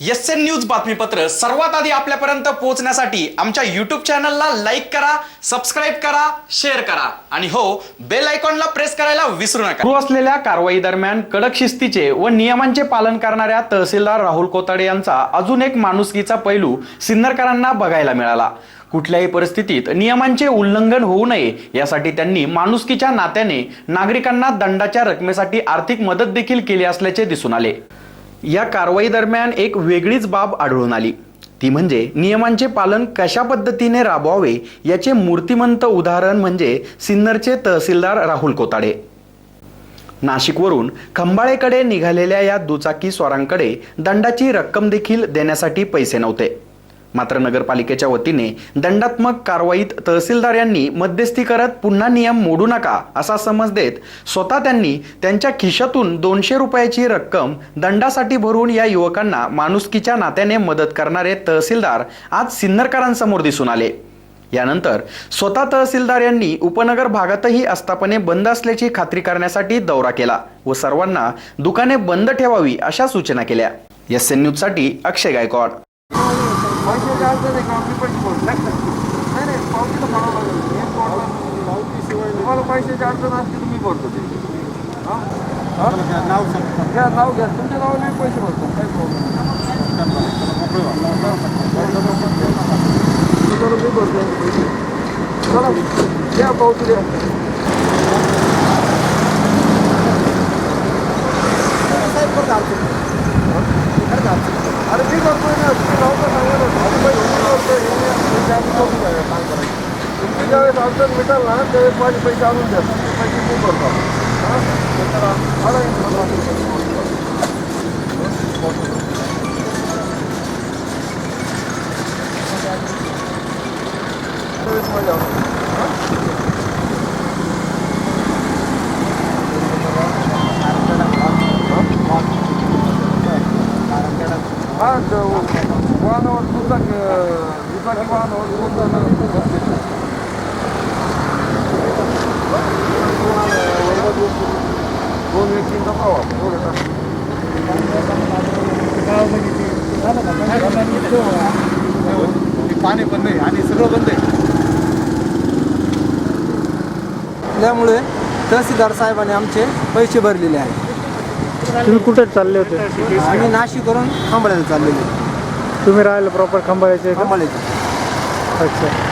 S N news बातमीपत्र सर्वात आधी आपल्यापर्यंत पोहोचण्यासाठी आमच्या युट्यूब चॅनलला लाईक करा सबस्क्राईब करा शेअर करा. आणि हो बेल आयकॉनला प्रेस करायला विसरू नका. सुरू असलेल्या कारवाई दरम्यान कडक शिस्तीचे व नियमांचे पालन करणाऱ्या तहसीलदार राहुल कोताडे यांचा अजून एक माणुसकीचा पैलू सिन्नरकरांना बघायला मिळाला. कुठल्याही परिस्थितीत नियमांचे उल्लंघन होऊ नये यासाठी त्यांनी माणुसकीच्या नात्याने नागरिकांना दंडाच्या रकमेसाठी आर्थिक मदत देखील केली असल्याचे दिसून आले. या कारवाई दरम्यान एक वेगळीच बाब आढळून आली. ती म्हणजे नियमांचे पालन कशा पद्धतीने राबवावे याचे मूर्तिमंत उदाहरण म्हणजे सिन्नरचे तहसीलदार राहुल कोताडे. नाशिकवरून खंबाळेकडे निघालेल्या या दुचाकी स्वारांकडे दंडाची रक्कम देखील देण्यासाठी पैसे नव्हते. मात्र नगरपालिकेच्या वतीने दंडात्मक कारवाईत तहसीलदार यांनी मध्यस्थी करत पुन्हा नियम मोडू नका असा समज देत स्वतः त्यांनी त्यांच्या खिशातून दोनशे रुपयाची रक्कम दंडासाठी भरून या युवकांना माणुसकीच्या नात्याने मदत करणारे तहसीलदार आज सिन्नरकरांसमोर दिसून आले. यानंतर स्वतः तहसीलदार यांनी उपनगर भागातही आस्थापने बंद असल्याची खात्री करण्यासाठी दौरा केला व सर्वांना दुकाने बंद ठेवावी अशा सूचना केल्या. एस एन न्यूजसाठी अक्षय गायकवाड. पैशाचे अर्ज नाही का आपली पैसे भरून लागतात नाही नाही पावती तर भरावं लागेल मेन पावती तुम्हाला पैशाची अडचण असते तुम्ही भरतो ते हां हां नाव सांग घ्या नाव घ्या तुमच्या नावाने मी पैसे भरतो काही प्रॉब्लेम मी भरतो पैसे चला द्या पावती द्या म्हणजे आम्ही करून जाऊया, काय करायचं. तुमची ज्यावेळेस अडचण मिटाल ना त्यावेळेस माझे पैसे आणून द्या ते पैसे मी करतो हां चला आला आहे मला. त्यावेळेस माझे आणून द्या. हां? हा ज- वाहनावर दुचाकी दुचाकी वाहनावर बसले. दोन व्यक्तींचा प्रवास एवढं टाका. पाणी बंद आहे आणि सगळं बंद आहे त्यामुळे तहसीलदार साहेबांनी आमचे पैसे भरलेले आहेत तुम्ही कुठे चालले होते आम्ही नाशिकवरून खांबळ्याला चाललेले तुम्ही राहिले प्रॉपर खंबाळ्याचे का? खांबाळ्याचे. अच्छा.